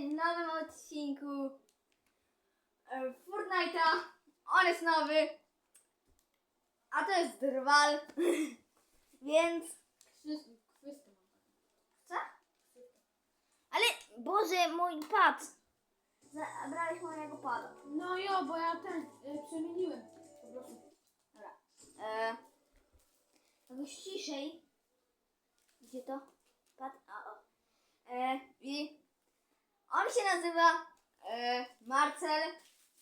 nowym odcinku e, Fortnite'a. On jest nowy, a to jest drwal, więc co? Ale Boże, mój pad. Zabrałeś mojego pada. No jo, bo ja ten y, przemieniłem. Po prostu. Dobra. E, jakoś ciszej. Gdzie to? Pad? A, o. E, I on się nazywa e, Marcel,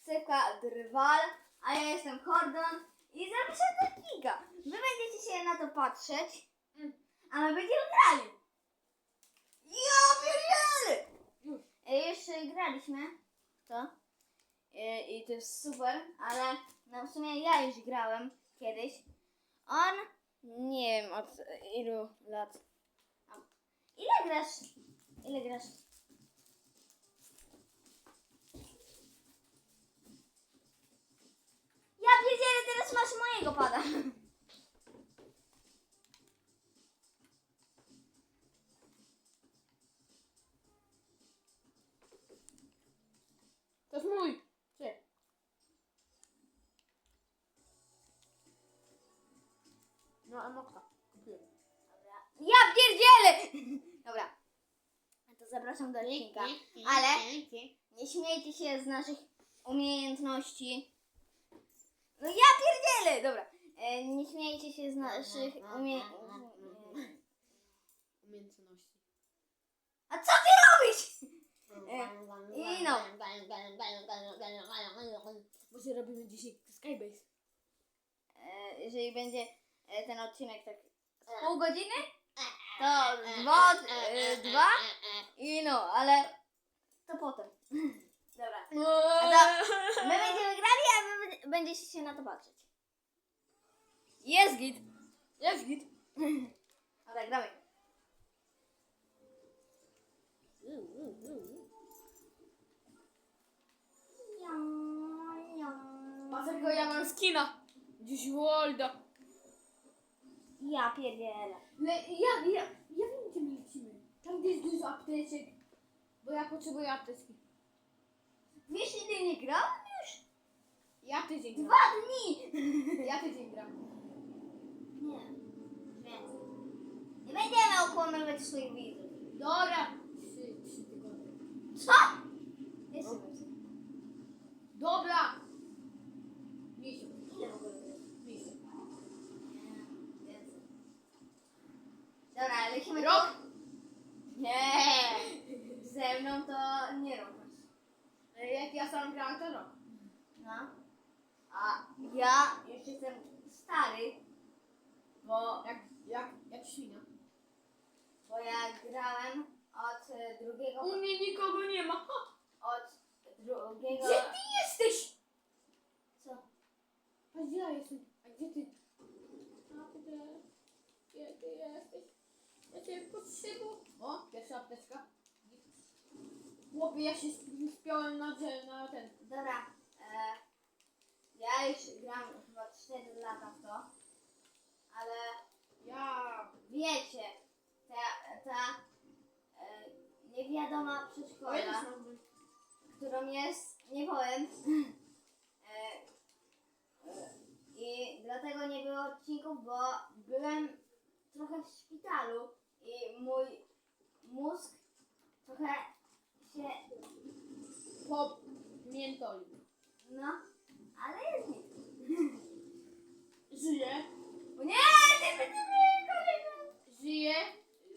Sypka Drwal, a ja jestem Hordon i zapiszę do giga. Wy będziecie się na to patrzeć, Mm. a my będziemy grali. Ja pierdzielę! Już. E, jeszcze graliśmy to e, i to jest super, ale no w sumie ja już grałem kiedyś. On nie wiem od ilu lat. Ile grasz? Ile grasz? Ja pierdzielę, teraz masz mojego pada. To jest mój. Czy? No, emokta. Kupiłem. Dobra. Ja pierdzielę! Dobra. To zapraszam do odcinka. Ale nie śmiejcie się z naszych umiejętności. No ja pierdzielę! Dobra. E, nie śmiejcie się z naszych umiejętności. Umiejętności. A co ty robisz? i no. Może robimy dzisiaj Skybase. E, jeżeli będzie e, ten odcinek tak z pół godziny, to dwa, e, dwa i no, ale to potem. Dobra. A to my będziemy grali, a wy będziecie się na to patrzeć. Jest git. Jest git. Dobra, gramy. Patrz, ja mam skina. Dziś Wolda. Ja pierdzielę. Le, ja, ja, ja wiem, gdzie my lecimy. Tam, gdzie jest dużo apteczek. Bo ja potrzebuję apteczki. Wiesz, ile nie grałem już? Ja tydzień gram. Dwa dni! Ja tydzień gram. Nie, więcej. Nie będziemy okłamywać swoich widzów. Dobra. Trzy, trzy tygodnie. Co? Jeszcze więcej. Dobra. Miesiąc. Ile w ogóle jest? Miesiąc. Nie, więcej. Dobra, lecimy Rok. Nie! Ze mną to nie robisz. E, Jak ja sam grałem, to rok. No. A ja już jestem stary, bo, Jak, jak, jak świnia. bo ja grałem od e, drugiego... U mnie nikogo nie ma. Ha! Od drugiego... Gdzie ty jesteś? Co? A gdzie ja jestem? A gdzie ty? A ty gdzie? Ty jesteś? Ja cię potrzebuję. O, pierwsza apteczka. Chłopie, ja się sp- spiąłem na, drzew, na ten. Dobra. E, ja już gram chyba 4 lata w to, ale Ja. wiecie, ta, ta e, niewiadoma mam. którą jest, nie powiem, e, e, i dlatego nie było odcinków, bo byłem trochę w szpitalu i mój mózg trochę się, Pamiętoli. no, ale jest nic. Żyje. O nie, ty będziemy kolejną. Żyje.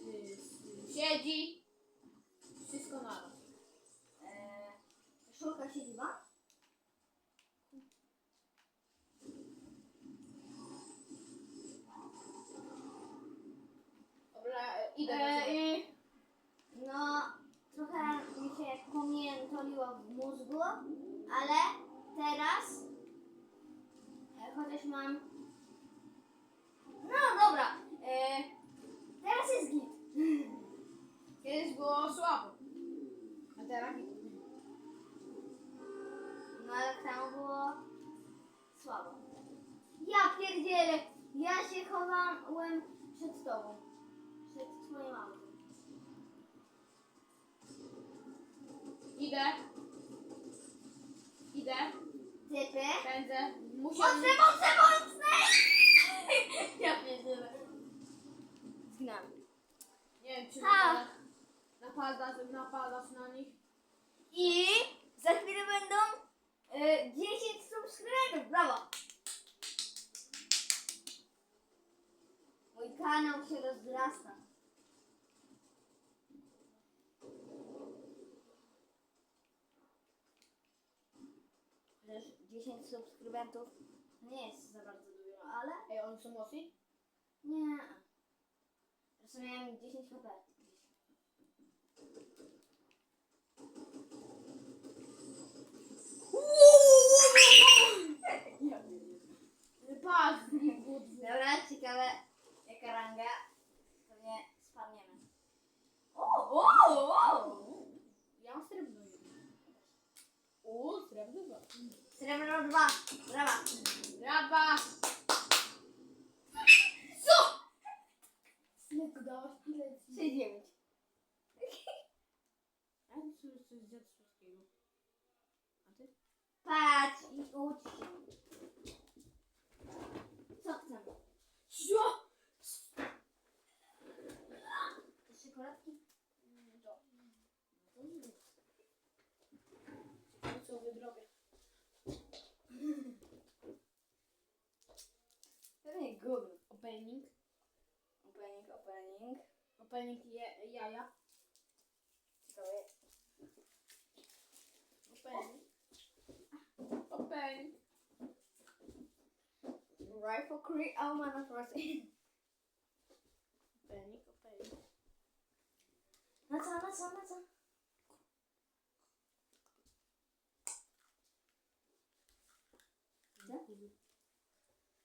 y, s- Siedzi. Wszystko naraz. Eee, Szulka siedziba? Dobra, e, idę do Eee, ciebie. i no, trochę mi się pomiętoliło w mózgu, ale teraz, e, Nie wiem, czy A. napadasz, napadasz, na nich. I za chwilę będą y, 10 subskrybentów. Brawo! Mój kanał się rozrasta. Chociaż 10 subskrybentów nie jest za bardzo dużo, ale Ej, oni są mocni? nie. Zresztą miałem 10 HP. Budwu. Dobra, ciekawe jaka ranga. Pewnie spadniemy. O! Ja mam srebrną. O, dwa. Srebrno 2. Brawa. Brawa! Co? Ile ty dałaś? Ile ci? 6-9. Ja myślę, że to jest dziad polskiego. A ty? Patrz i ucz się. Co chcemy? Co? Te czekoladki? To. No co wydrobię? Pewnie gówno. Opening. Opening, opening. Opening je, jaja. Ciekawe. Opening. Opening. Rifle Cree, oh man, na proszę. Opening, opening. Na co, na co, na co?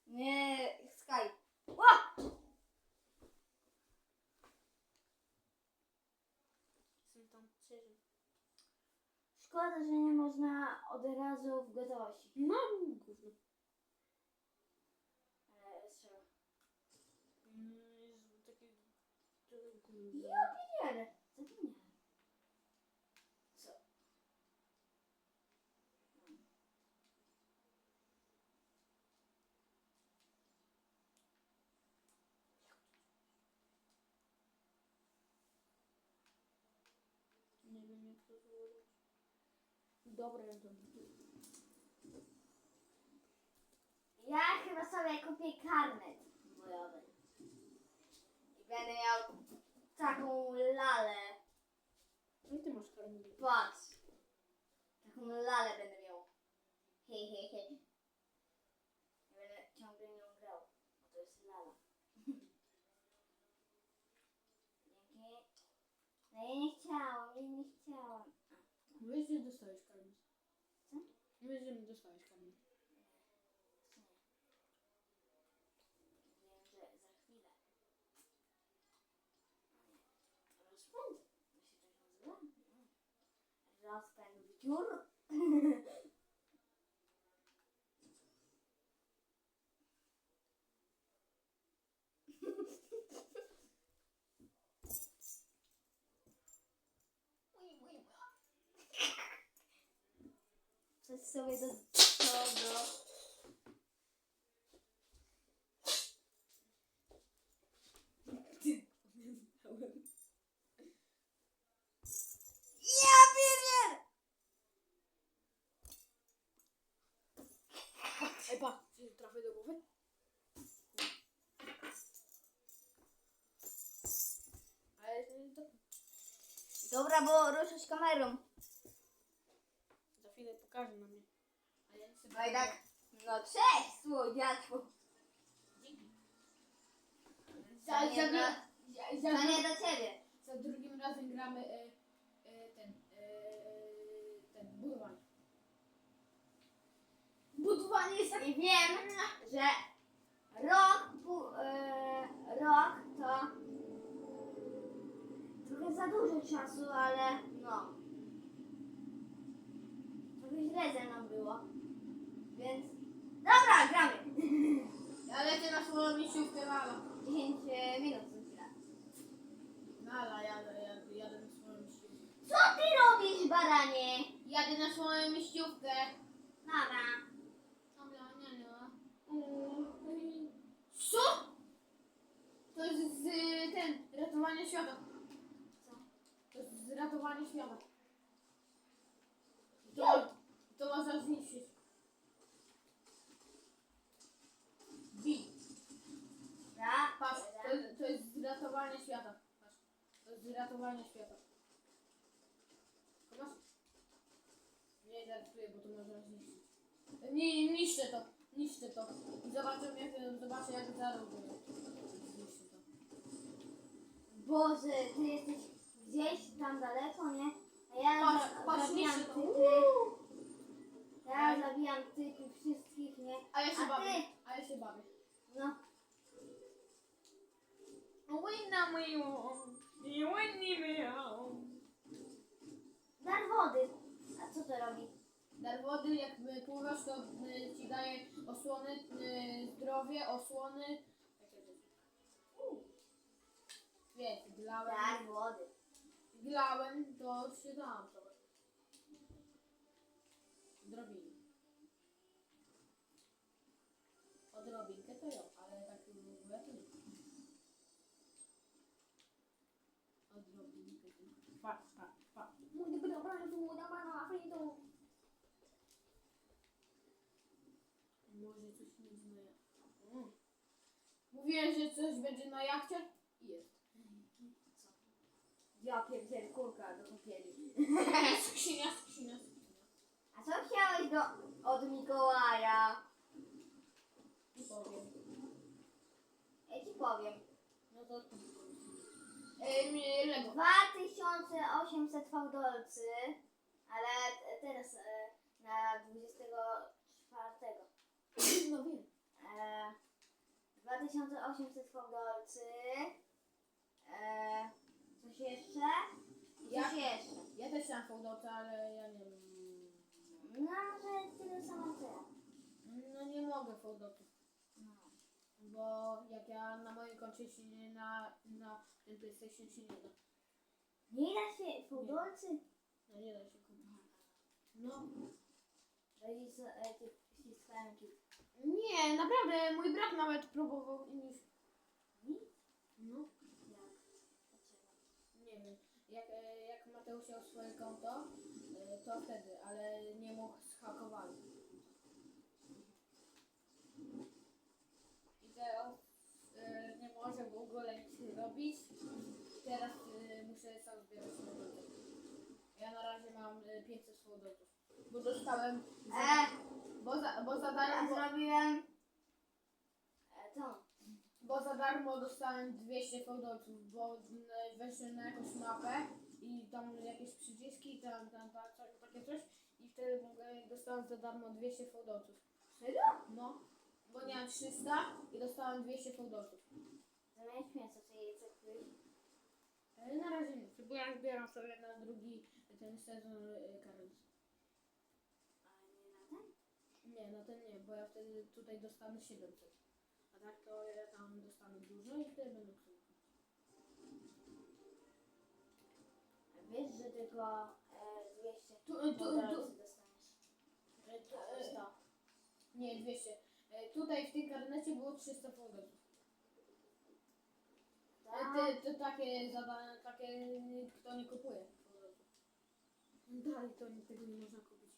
Nie, Sky. Ła! Są tam trzy. Szkoda, że nie można od razu w gotowości. Mam gówno. Trzeba. Mm, jest takie... trochę gówno. Ja pierdzielę. Zapomniałem. Co? Nie wiem jak to złożyć. Ja to Ja chyba sobie kupię karnet bojowy. I będę miał taką lalę. No i ty masz karmę. Patrz. Taką lalę będę miał. He, he, he. I będę ciągle nią grał. Bo to jest lala. Dzięki. No ja nie chciałam, ja nie chciałam. Wiesz, że dostałeś mi dostałeś karmę. Wiem, że za chwilę. Rozpęd. To. Czy trafię do głowy? Ale to jest dobre. Dobra, bo ruszasz kamerą. Za pokaże na mnie. A ja chcę... No i tak. No cześć, słodziaczku. Dzięki. Za, nie, za, dla, za, to za, nie do ciebie. za drugim razem gramy e, e, ten, e, ten, budowanie. Budowanie jest I wiem, że rok, pu, e, rok to trochę za dużo czasu, ale no źle ze mną było. Więc... Dobra, gramy! Ale ty masz ulubiciówkę, mama. 10 e, minut co gra. Mala, jadę, jadę, jadę na swoją myśliwkę. Co ty robisz, baranie? Jadę na swoją myśliwkę. Mama. Dobra, nie no. Mm. Co? To jest z, ten, ratowanie świata. Co? To jest z ratowanie świata. Do to można zniszczyć. Bij. Dobra, Patrz, to, jest- to jest zratowanie świata. Patrz, to jest zratowanie świata. To masz? Nie żartuję, bo to można zniszczyć. Nie, niszczę to, niszczę to. I zobaczę jak, zobaczę jak zarobię. Zniszczę to. Boże, ty jesteś gdzieś tam daleko, nie? A ja Patrz, patrz, zabijam niszczę to. typy. Ja zabijam typy wszystkich, nie? A ja się A bawię, ty? a ja się bawię. No, Wina moją, i moją. dar wody. A co to robi? Dar wody, jak y, pływasz, to y, ci daje osłony, y, zdrowie, osłony. Takie rzeczy. Wiesz, glałem, Dar wody. glałem, to się dałam trochę. Odrobinę. Odrobinkę to ją, ale tak w ogóle to nie. Odrobinkę to nie. Patrz, patrz, patrz. Mój dobra, tu, dobra, na fritu. Może coś na jachcie. Mm. Mówiłem, że coś będzie na jachcie i jest. Ja pierdzielę kurka do popieli. Skrzynia, skrzynia, skrzynia. A co chciałeś do, od Mikołaja? Powiem. Ja ci powiem. No to... Ej, mnie Lego. 2800 fałdolcy, ale t- teraz e, na 24. No wiem. E, 2800 fałdolcy. E, coś jeszcze? I Ja- Coś jeszcze. Ja też mam fałdolce, ale ja nie wiem. No może tyle samo co ja. No nie mogę fałdolców. No. Bo jak ja na moim koncie się nie na, na tym PlayStation się nie da. Nie da się fałdolcy? No nie da się kupić. No. Rodzice e, ty ściskają ci. Nie, naprawdę, mój brat nawet próbował i. Nic? No. Jak? Dlaczego? Nie wiem. Jak, e, jak Mateusz miał swoje konto, to wtedy, ale nie mógł zhakowali. I teraz e, nie może w ogóle nic robić. Teraz e, muszę sam zbierać słodoty. Ja na razie mam e, 500 słodotów. Bo dostałem. E, bo, za, bo, za ja darmo, zrobiłem e, tą. bo za darmo dostałem 200 fałdolców, bo mm, weszłem na jakąś mapę i tam jakieś przyciski, tam, tam, tam takie coś i wtedy mogę- dostałem za darmo 200 fałdolców. Serio? No, bo miałem 300 i dostałem 200 fałdolców. Zamiast mięso sobie je kupić. Ale na razie nie, bo ja zbieram sobie na drugi ten sezon y, Karolus. Ale nie na ten? Nie, na ten nie, bo ja wtedy tutaj dostanę 700. A tak to ja tam dostanę dużo i wtedy będę chciał. A Wiesz, że tylko e, 200 Tu, tu, tu, fałdolcy dostaniesz. E, to, to e, 100. Nie, 200. E, Tutaj w tym karnecie było 300 fałdolców. Tak? E, Te, te takie zadane, takie kto nie kupuje. Dalej to nie- tego nie można kupić.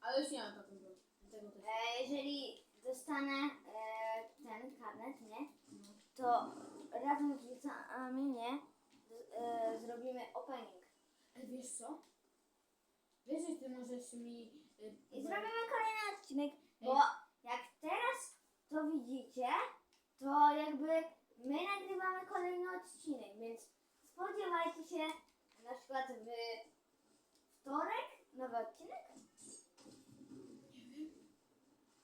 Ale już nie mam takiego. Tego też. E, jeżeli dostanę e, ten karnet, nie? No. To razem z widzami, nie? Z, e, zrobimy opening. E, wiesz co? Wiesz, że ty możesz mi... e, I zrobimy kolejny odcinek, bo jak teraz to widzicie, to jakby my nagrywamy kolejny odcinek, więc spodziewajcie się na przykład w wtorek nowy odcinek.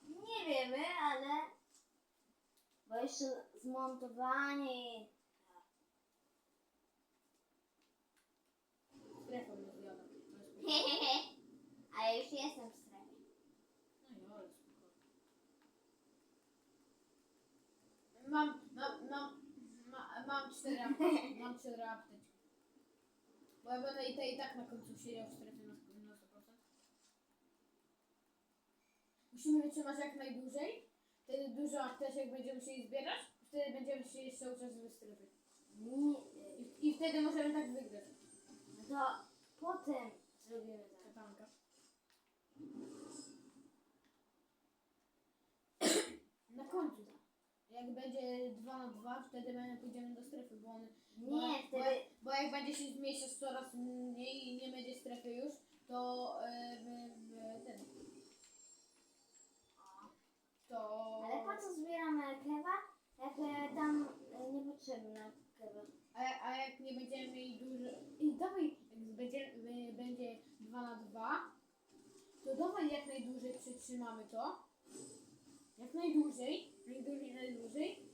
Nie wiemy, ale bo jeszcze zmontowanie. Strefą mnie zjada. To jest spoko. Ale już jestem w strefie. No i spoko. Mam, mam, mam, ma, mam cztery apteczki. Mam cztery apteczki. Bo ja będę i, te, i tak na końcu siedział w strefie na, na 100%. Musimy wytrzymać jak najdłużej. Wtedy dużo apteczek będziemy musieli zbierać. Wtedy będziemy siedzieć cały czas. Nie, I, I wtedy możemy tak wygrać. no To potem zrobimy tak. Na końcu. Jak będzie 2 na 2, wtedy będę pójdziemy do strefy, bo on. bo, Nie, bo, wtedy... bo jak będzie się zmniejszać coraz mniej i nie będzie strefy już, to e, w, w, ten. To. Ale po co zbieramy kewa, jak e, tam e, niepotrzebna kewa? A, a jak nie będziemy mieli dużo. I dawaj, jak będzie, będzie 2 na 2, to dawaj jak najdłużej przytrzymamy to. Jak najdłużej, najdłużej, najdłużej.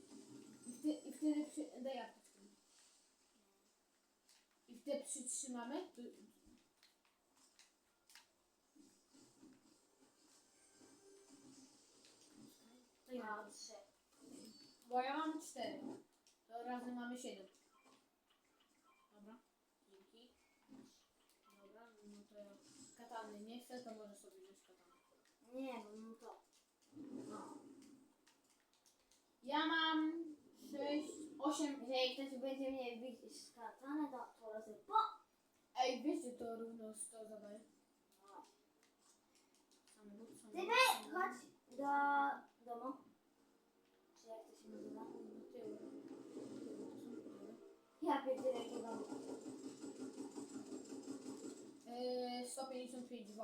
I, wtedy, i wtedy przy, daj apteczkę. I wtedy przytrzymamy. To, to ja. No, trzy. Bo ja mam 4. To razem mamy 7. Dobra. Dzięki. Dobra, no to ja chcę, to może sobie wziąć katanę. Nie, bo mam to. No. Ja mam 6, 8. Jeżeli ktoś będzie mnie bić z katany, to po prostu po! Ej, wiesz, że to równo 100 zadaje? Samochód, Ty samochód. wy, samochód. chodź do domu. Czy jak to się nazywa? To tyły. Ja pierdzielę jakie domu. Eee, 155 W.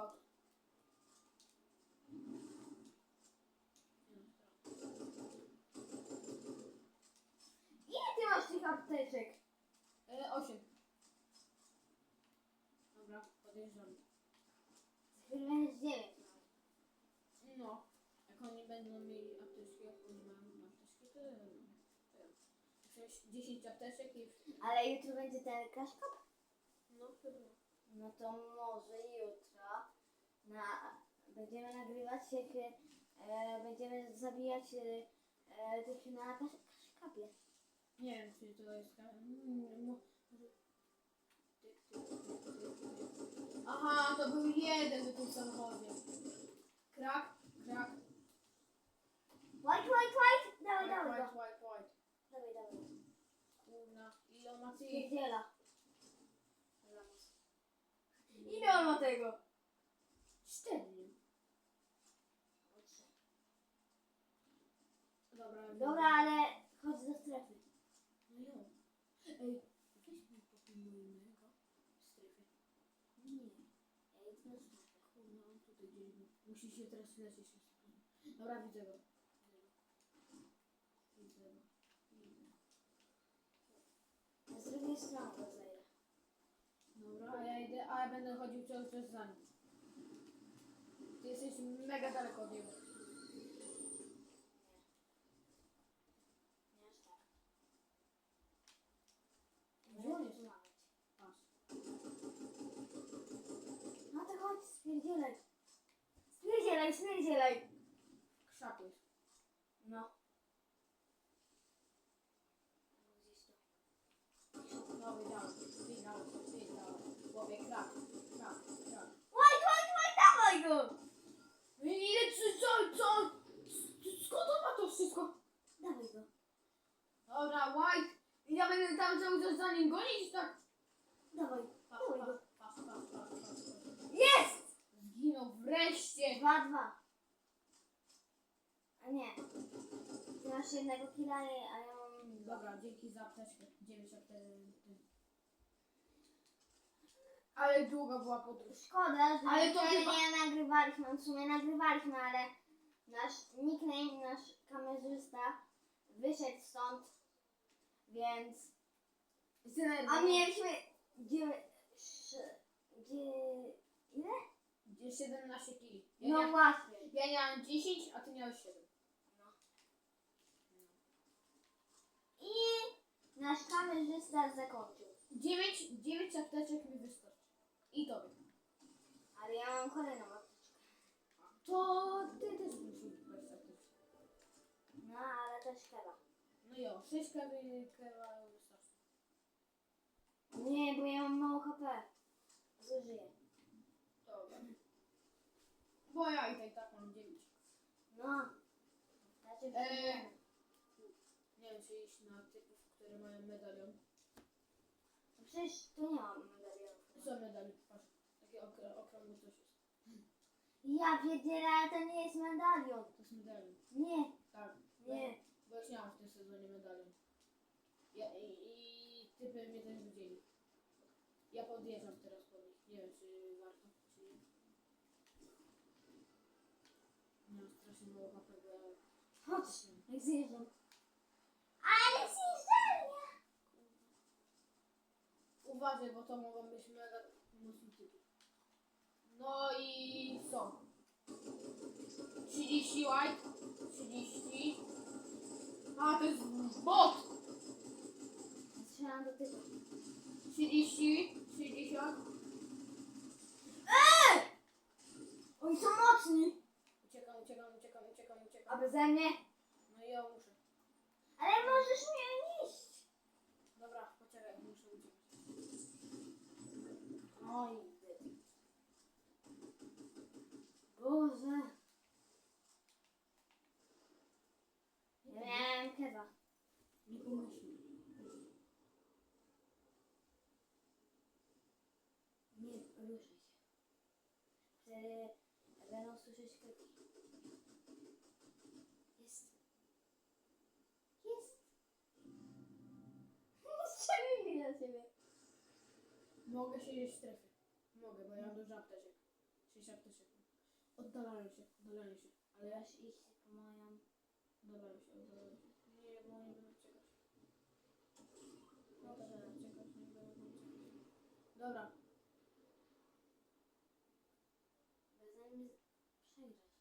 Ile ty masz tych apteczek? Eee, 8. Dobra, podjeżdżamy. Za chwilę będziesz dziewięć. No, jak oni będą mieli apteczki, jak oni mają apteczki, to ja. To ja. Przecież 10 apteczek i... Ale jutro będzie ten kaszkop? No chyba. No to może jutro na, będziemy nagrywać, jak e, będziemy zabijać e, e, tych na kasz, kaszkapie. Nie wiem, czy to jest... Mm. Aha, to był jeden w tym samochodzie. Krak, krak. White, white, white! Dawaj, White, dawaj white, go. white, white. Dawaj, dawaj. Kurna, ile on ma tych? Pierdziela. Ile on ma tego? Cztery. Dobra, Dobra, ale chodź do strefy. No jo. Ej, weź mi popilnuj mojego strefy. Nie. Idę do strefy. Kurna, on tutaj gdzieś był. Musi się teraz lecieć. Dobra, widzę go. Widzę go. Widzę go. Z drugiej strony go zajdę. Dobra, a ja idę, a ja będę chodził cały czas za nim. Ty jesteś mega daleko od niego. Pomagać. Patrz. No to chodź, spierdzielaj. Spierdzielaj, spierdzielaj. Krzak jest. No. Gdzieś tu. No, wydałem. Wydałem. Wydałem. Głowie krak. Krak. Krak. White, white, white, dawaj go! No i ile, co, co, co? Skąd on ma to wszystko? Dawaj go. Dobra, White. I ja będę tam cały za nim gonić, tak? Dawaj. Jest! Zginął wreszcie. Dwa, dwa. A nie. Ty masz jednego killa, a ja mam. Dobra, dzięki za apteczkę. 9 apteczek. Ale długa była podróż. Szkoda, że Ale to chyba- nie nagrywaliśmy, w sumie nagrywaliśmy, ale nasz nickname, nasz kamerzysta wyszedł stąd, więc... A mieliśmy... Gdzie... Gdzie... Ile? 17 kili. Ja, No ja, właśnie. ja miałem 10, a ty miałeś 7. I nasz kamerzysta zakończył. 9, 9 apteczek mi wystarczy. I tobie. Ale ja mam kolejną apteczkę. To ty też musisz apteczkę. No, ale też chyba. No jo, 6 kawy wystarczy. Nie, bo ja mam mało HP. Zużyję. Dobra. Bo ja i tak, i tak mam 9. No. Znaczy, Eee. Nie wiem, czy iść na typów, które mają medalion. No Przecież tu nie mam medalionów. Co, za medal? Patrz, takie okra- okrągłe coś jest. Ja wiedziałem, ale to nie jest medalion. To jest medalion. Nie, Tak. nie. Bo już miałam w tym sezonie medalion. Ja, i, I typy mnie też widzieli. Ja podjeżdżam teraz po nich. Nie wiem, czy warto, czy nie. Miałam strasznie mało HP, bo ja... Chodź, jak zjeżdżam. Ale zjeżdżalnia! Uważaj, bo to mogą być mega mocni typy. No i co? 30 white, 30. A, to jest bot! Strzelam do tyłu. 30, 60. Eee! Oni są mocni. Uciekam, uciekam, uciekam, uciekam, Beze mnie? No ja muszę. Ale możesz mnie niść. Dobra, poczekaj, muszę uciekać. Oj. Boże. Miałem kewa. Nie pomyśl. Nie ruszaj się. Wtedy będą słyszeć kroki. Jest. Jest. Strzelili na ciebie. Mogę siedzieć w strefie. Mogę, bo ja mam dużo apteczek. 6 apteczek. Oddalają się, oddalają się. Ale ja Możesz iść po moją... oddalają się, oddalają się. Nie, bo nie będę czekać. No będę czekać, nie będę czekać. Dobra, Beze mnie przegrasz.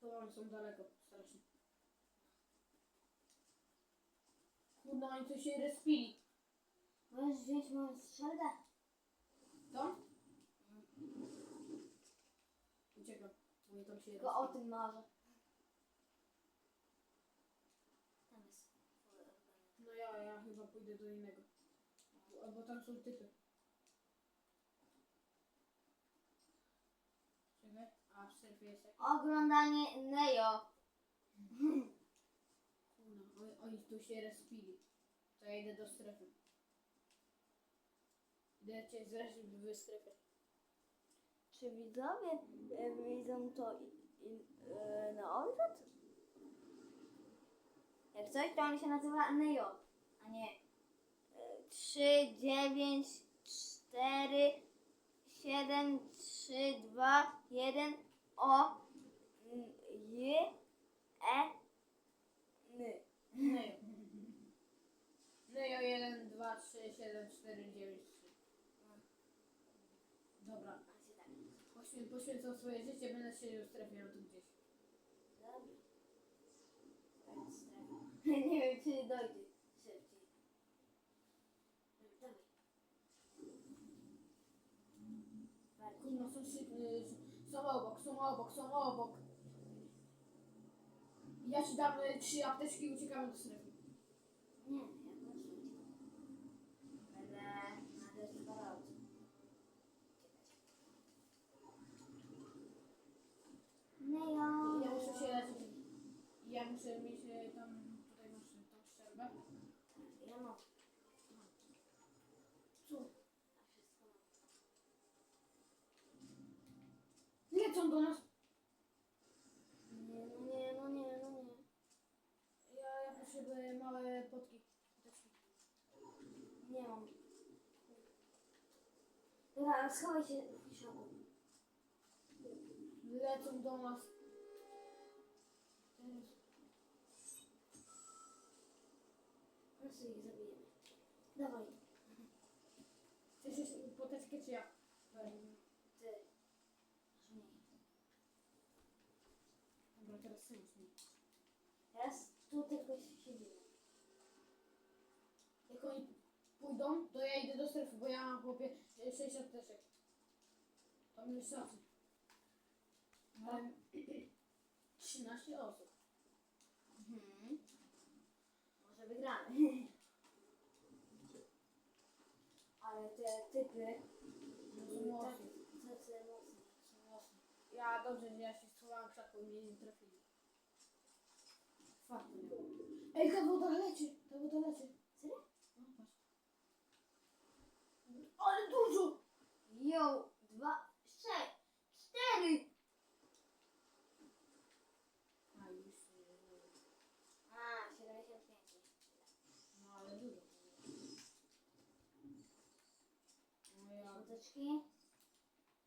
to oni są daleko, strasznie. Kurde, oni tu się respili. Możesz wziąć moją strzelbę? To? Uciekam. Oni tam się Tylko o tym marzę. Tam jest. No ja, ja chyba pójdę do innego. Bo, bo tam są typy. Czekaj. A, w jest jak... Oglądanie Neo. Oni, tu się respili. To ja idę do strefy. Idę cię zrespić w strefie. Czy widzowie e, widzą to i, i, e, na odwrót? Jak coś, to on się nazywa Neo, a nie e, 3, 9, 4, 7, 3, 2, 1, O, J, E, N. Nejo. Nejo 1, 2, 3, 7, 4, 9, 3. Dobra. Poświę, poświęcam swoje życie, będę strefie, mam tu gdzieś. Dobra. Teraz strefa. Nie wiem, czy dojdzie szybciej. Dawaj. Są, szy- y, są obok, są obok, są obok. Ja ci dam y, trzy apteczki i uciekamy do strefy. Nie, ja proszę Będę na desperaucie. Nejo. Ja muszę się leczyć. Ja muszę mieć y, tam, tutaj masz y, tą strzelbę. Ja mam. Co? Lecą do nas. Nie, no nie, no nie, no nie. Ja, ja potrzebuję małe potki. Apteczki. Nie mam. Dobra, schowaj się w. Lecą do nas. Teraz. Ich zabijemy. Dawaj. Chcesz jeszcze poteczkę czy ja? Ty. Mniej. Dobra, teraz ty masz mi. Teraz tu tylko siedzimy. Jak oni pójdą, to ja idę do strefy, bo ja mam chłopie 6 apteczek. To mi wystarczy. Ale 13 osób. Mhm. Może wygramy. Ale te typy No są mocne. tacy mocne. Są mocne. Ja dobrze, że ja się schowałam w krzaku i mnie nie trafili. Fakty. Ej, ta woda leci. Serio? No, patrz. Ale dużo! Jo, dwa, sześć, cztery. A, już. A, 75. No, ale dużo. No ja... Środeczki.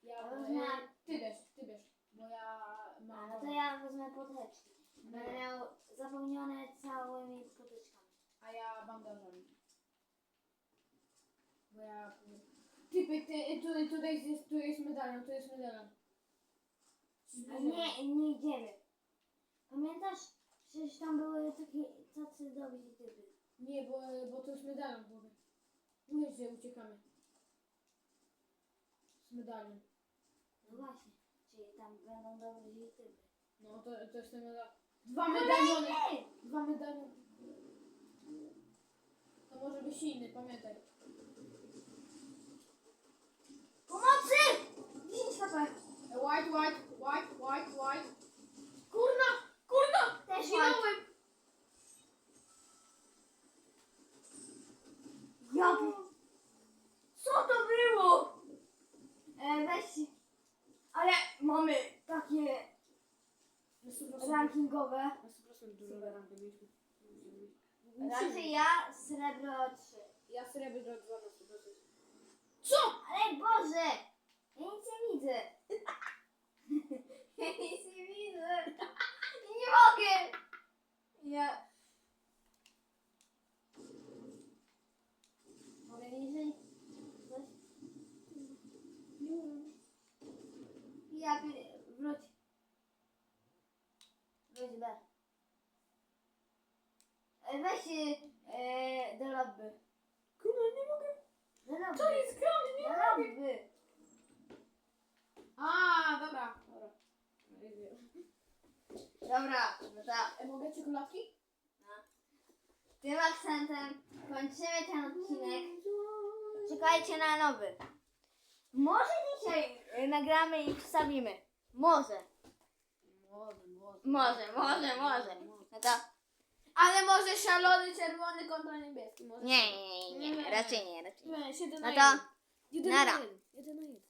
Ja Ale e, znam. Ty bierz, ty bierz, bo ja A, mam... no to ja wezmę poteczki. No. Będę miał zapełnione całymi poteczkami. A ja bandażami. Bo ja... Typy, ty, tu, tutaj jest, tu jest medalion, tu jest medalion. A nie, nie idziemy. Pamiętasz? Przecież tam były takie tacy dobrzy typy. Nie, bo, bo to jest medalion w głowie. Mówię, że uciekamy. Z medalion. No właśnie. Czyli tam będą dobrzy typy. No to, to jest ten medalion. Dwa medaliony! Dwa medaliony. To może być inny, pamiętaj. Pomocy! 10 HP. White, white, white, white, white. Kurna! Kurna! Też. Zginąłem! Ja Co to było? E, weź. Ale mamy takie Na 100% rankingowe. Na 100% dużo rankę mieliśmy. Raczej ja srebro 3. Ja srebro 2 na 100%. Co? Ale Boże! Ja nic nie widzę. ja nic nie widzę. Nie mogę. Ja. Mogę niżej? Coś? Ja pi- wróć. Wróć B. E, Weź e, do lobby. Kurna, nie mogę. Do lobby. To jest grane, nie Do mogę. lobby. A, dobra. Dobra. No, i wiem. Dobra, dobra. Mogę czekoladki? Tym akcentem kończymy ten odcinek. Czekajcie na nowy. Może dzisiaj y, nagramy i wstawimy. Może. Może, może. Może, może. No to Ale może szalony czerwony kontra niebieski. Może nie, nie, nie, nie, raczej nie, raczej nie. Nie, 7 No na to 1. nara. 1 na 1.